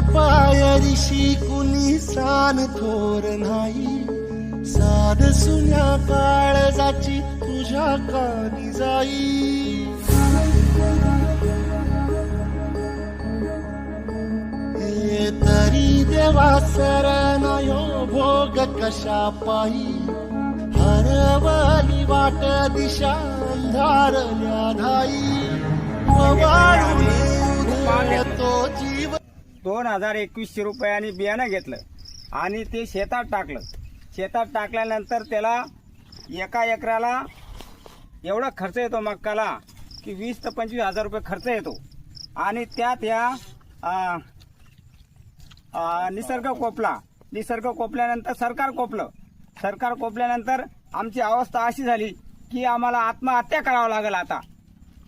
पायरीशी कुणी सान थोर नाही. साध सुन्या काळजाची तुझ्या कानी जाई. हे तरी देवा सरनायो भोग कशा पायी. हरवली वाट दिशा अंधारल्या धाई वाळू तो जीव दोन हजार एकवीसशे रुपयाने बियाणं घेतलं आणि ते शेतात टाकलं. शेतात टाकल्यानंतर त्याला एका एकराला एवढा खर्च येतो मक्काला की वीस ते पंचवीस हजार रुपये खर्च येतो. आणि त्यात ह्या निसर्ग कोपला. निसर्ग कोपल्यानंतर सरकार कोपलं. सरकार कोपल्यानंतर आमची अवस्था अशी झाली की आम्हाला आत्महत्या करावं लागेल आता.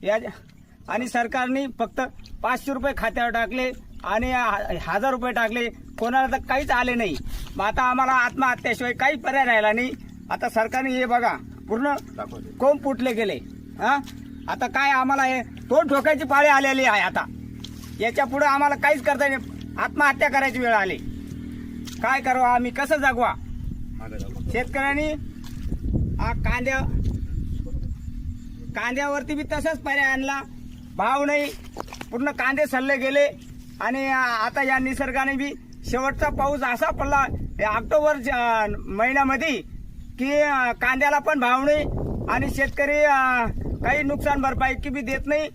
या आणि सरकारने फक्त पाचशे रुपये खात्यावर टाकले. आणि हजार रुपये टाकले कोणाला तर काहीच आले नाही. मग आता आम्हाला आत्महत्याशिवाय काही पर्याय राहिला नाही. आता सरकारने हे बघा पूर्ण कोंब फुटले गेले. हा? आता काय आम्हाला हे तोंड ठोकायची पाळी आलेली आहे आता. याच्यापुढे आम्हाला काहीच करता येईल आत्महत्या करायची वेळ आली. काय करावं आम्ही? कसं जगवा शेतकऱ्यांनी हा कांद्या कांद्यावरती बी तसाच पर्याय आणला. भाव नाही. पूर्ण कांदे सल्ले गेले. आणि आता या निसर्गाने बी शेवटचा पाऊस असा पडला ऑक्टोबर ज- महिन्यामध्ये की कांद्याला पण भाव नाही आणि शेतकरी काही नुकसान भरपाई की बी देत नाही.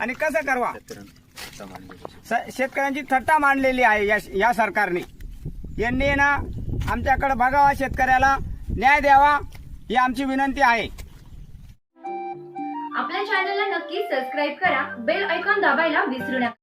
आणि कसं करवा? शेतकऱ्यांची थट्टा मांडलेली आहे या या सरकारने. यांनी ना आमच्याकडे बघावा शेतकऱ्याला न्याय द्यावा ही आमची विनंती आहे. आपल्या चॅनलला नक्की सबस्क्राईब करा बेल ऐकॉन दाबायला विसरू नका.